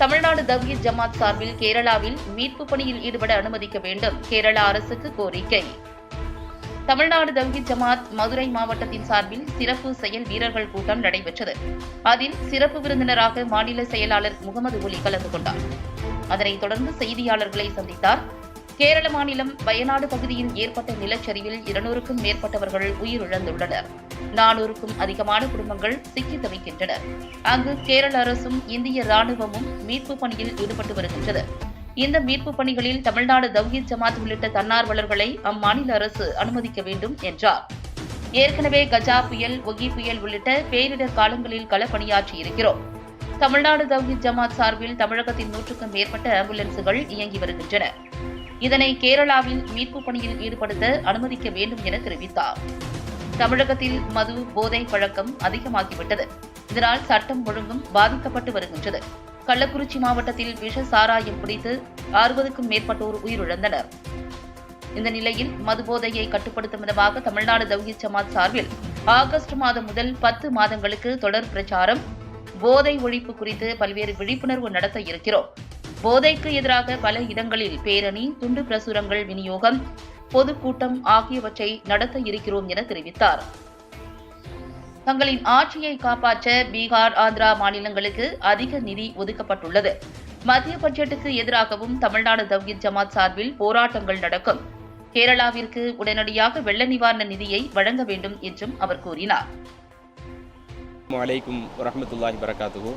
தமிழ்நாடு தவ்ஹீத் ஜமாத் சார்பில் கேரளாவில் மீட்பு பணியில் ஈடுபட அனுமதிக்க வேண்டும். கேரள அரசுக்கு கோரிக்கை. தமிழ்நாடு தவ்ஹீத் ஜமாத் மதுரை மாவட்டத்தின் சார்பில் சிறப்பு செயல் வீரர்கள் கூட்டம் நடைபெற்றது. அதில் சிறப்பு விருந்தினராக மாநில செயலாளர் முகமது ஒலி கலந்து கொண்டார். அதனைத் தொடர்ந்து செய்தியாளர்களை சந்தித்தார் கேரள மாநிலம் வயநாடு பகுதியில் ஏற்பட்ட நிலச்சரிவில் இருநூறுக்கும் மேற்பட்டவர்கள் உயிரிழந்துள்ளனர். நானூறுக்கும் அதிகமான குடும்பங்கள் சிக்கி தவிக்கின்றனர் அங்கு கேரள அரசும் இந்திய ராணுவமும் மீட்பு பணியில் ஈடுபட்டு வருகின்றது இந்த மீட்பு பணிகளில் தமிழ்நாடு தவ்ஹீத் ஜமாத் உள்ளிட்ட தன்னார்வலர்களை அம்மாநில அரசு அனுமதிக்க வேண்டும் என்றார். ஏற்கனவே கஜா புயல் ஒகி புயல் உள்ளிட்ட பேரிடர் காலங்களில் களப்பணியாற்றி இருக்கிறோம். தமிழ்நாடு தவ்ஹீத் ஜமாத் சார்பில் தமிழகத்தின் நூற்றுக்கும் மேற்பட்ட ஆம்புலன்ஸுகள் இயங்கி வருகின்றன. இதனை கேரளாவில் மீட்பு பணியில் ஈடுபடுத்த அனுமதிக்க வேண்டும் என தெரிவித்தார். தமிழகத்தில் மது போதை பழக்கம் அதிகமாகிவிட்டது. இதனால் சட்டம் ஒழுங்கும் பாதிக்கப்பட்டு வருகின்றது. கள்ளக்குறிச்சி மாவட்டத்தில் விஷ சாராயம் குடித்து அறுபதுக்கும் மேற்பட்டோர் உயிரிழந்தனர். இந்த நிலையில் மது போதையை கட்டுப்படுத்தும் விதமாக தமிழ்நாடு தௌஹித் சமாத் சார்பில் ஆகஸ்ட் மாதம் முதல் பத்து மாதங்களுக்கு தொடர் பிரச்சாரம். போதை ஒழிப்பு குறித்து பல்வேறு விழிப்புணர்வு நடத்த இருக்கிறோம். போதைக்கு எதிராக பல இடங்களில் பேரணி துண்டு பிரசுரங்கள் விநியோகம் பொதுக்கூட்டம் ஆகியவற்றை நடத்த இருக்கிறோம் என தெரிவித்தார். தங்களின் ஆட்சியை காப்பாற்ற பீகார் ஆந்திரா மாநிலங்களுக்கு அதிக நிதி ஒதுக்கப்பட்டுள்ளது. மத்திய பட்ஜெட்டுக்கு எதிராகவும் தமிழ்நாடு தவ்ஹீத் ஜமாத் சார்பில் போராட்டங்கள் நடக்கும். கேரளாவிற்கு உடனடியாக வெள்ள நிவாரண நிதியை வழங்க வேண்டும் என்றும் அவர் கூறினார். அலைக்கும் வரமத்துல்லாஹி வரகாத்துகு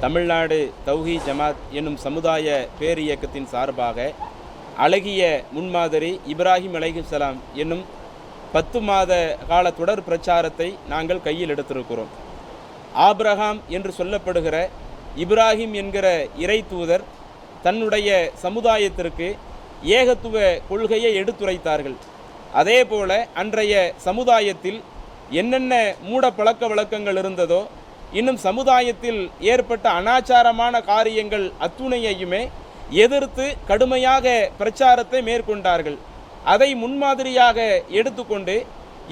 தமிழ்நாடு தௌஹி ஜமாத் என்னும் சமுதாய பேரியக்கத்தின் சார்பாக அழகிய முன்மாதிரி இப்ராஹிம் அலைஹிஸ்ஸலாம் என்னும் பத்து மாத கால தொடர் பிரச்சாரத்தை நாங்கள் கையில் எடுத்திருக்கிறோம். ஆப்ரஹாம் என்று சொல்லப்படுகிற இப்ராஹிம் என்கிற இறை தூதர் தன்னுடைய சமுதாயத்திற்கு ஏகத்துவ கொள்கையை எடுத்துரைத்தார்கள். அதே போல அன்றைய சமுதாயத்தில் என்னென்ன மூட பழக்க வழக்கங்கள் இருந்ததோ இன்னும் சமுதாயத்தில் ஏற்பட்ட அனாச்சாரமான காரியங்கள் அத்துணையையுமே எதிர்த்து கடுமையாக பிரச்சாரத்தை மேற்கொண்டார்கள். அதை முன்மாதிரியாக எடுத்துக்கொண்டு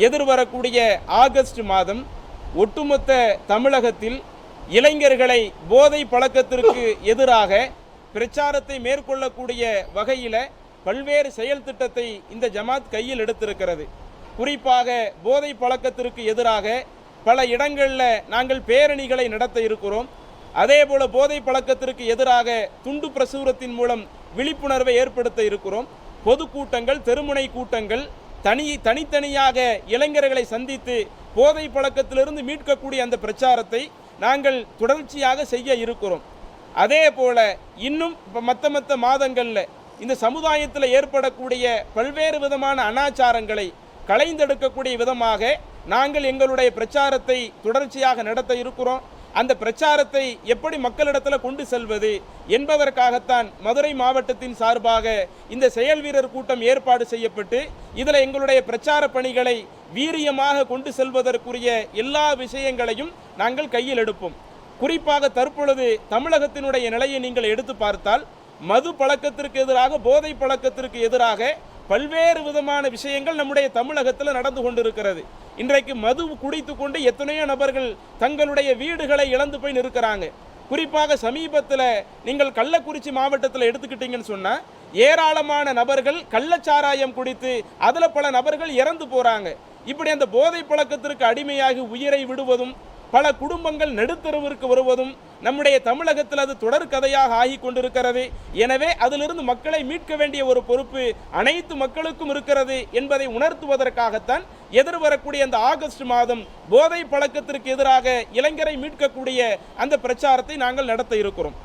எதிர்வரக்கூடிய ஆகஸ்ட் மாதம் ஒட்டுமொத்த தமிழகத்தில் இளைஞர்களை போதை பழக்கத்திற்கு எதிராக பிரச்சாரத்தை மேற்கொள்ளக்கூடிய வகையில் பல்வேறு செயல் திட்டத்தை இந்த ஜமாத் கையில் எடுத்திருக்கிறது. குறிப்பாக போதை பழக்கத்திற்கு எதிராக பல இடங்களில் நாங்கள் பேரணிகளை நடத்த இருக்கிறோம். அதே போல போதை பழக்கத்திற்கு எதிராக துண்டு பிரசுரத்தின் மூலம் விழிப்புணர்வை ஏற்படுத்த இருக்கிறோம். பொதுக்கூட்டங்கள் தெருமுனை கூட்டங்கள் தனி தனித்தனியாக இளைஞர்களை சந்தித்து போதை பழக்கத்திலிருந்து மீட்கக்கூடிய அந்த பிரச்சாரத்தை நாங்கள் தொடர்ச்சியாக செய்ய இருக்கிறோம். அதே போல இன்னும் இப்போ மற்ற மற்ற மாதங்களில் இந்த சமுதாயத்தில் ஏற்படக்கூடிய பல்வேறு விதமான அனாச்சாரங்களை களைந்தெடுக்கக்கூடிய விதமாக நாங்கள் எங்களுடைய பிரச்சாரத்தை தொடர்ச்சியாக நடத்த இருக்கிறோம். அந்த பிரச்சாரத்தை எப்படி மக்களிடத்தில் கொண்டு செல்வது என்பதற்காகத்தான் மதுரை மாவட்டத்தின் சார்பாக இந்த செயல் வீரர் கூட்டம் ஏற்பாடு செய்யப்பட்டு இதில் எங்களுடைய பிரச்சார பணிகளை வீரியமாக கொண்டு செல்வதற்குரிய எல்லா விஷயங்களையும் நாங்கள் கையில் எடுப்போம். குறிப்பாக தற்பொழுது தமிழகத்தினுடைய நிலையை நீங்கள் எடுத்து பார்த்தால் மது பழக்கத்திற்கு எதிராக போதை பழக்கத்திற்கு எதிராக பல்வேறு விதமான விஷயங்கள் நம்முடைய தமிழகத்தில் நடந்து கொண்டிருக்கிறது. இன்றைக்கு மது குடித்து கொண்டு எத்தனையோ நபர்கள் தங்களுடைய வீடுகளை இழந்து போய் நிற்கிறாங்க. குறிப்பாக சமீபத்தில் நீங்கள் கள்ளக்குறிச்சி மாவட்டத்தில் எடுத்துக்கிட்டீங்கன்னு சொன்னால் ஏராளமான நபர்கள் கள்ளச்சாராயம் குடித்து அதில் பல நபர்கள் இறந்து போகிறாங்க இப்படி அந்த போதை பழக்கத்திற்கு அடிமையாகி உயிரை விடுவதும் பல குடும்பங்கள் நடுத்தருவிற்கு வருவதும் நம்முடைய தமிழகத்தில் அது தொடர் கதையாக ஆகி கொண்டிருக்கிறது எனவே அதிலிருந்து மக்களை மீட்க வேண்டிய ஒரு பொறுப்பு அனைத்து மக்களுக்கும் இருக்கிறது என்பதை உணர்த்துவதற்காகத்தான் எதிர்வரக்கூடிய அந்த ஆகஸ்ட் மாதம் போதை பழக்கத்திற்கு எதிராக இளைஞரை மீட்கக்கூடிய அந்த பிரச்சாரத்தை நாங்கள் நடத்த இருக்கிறோம்.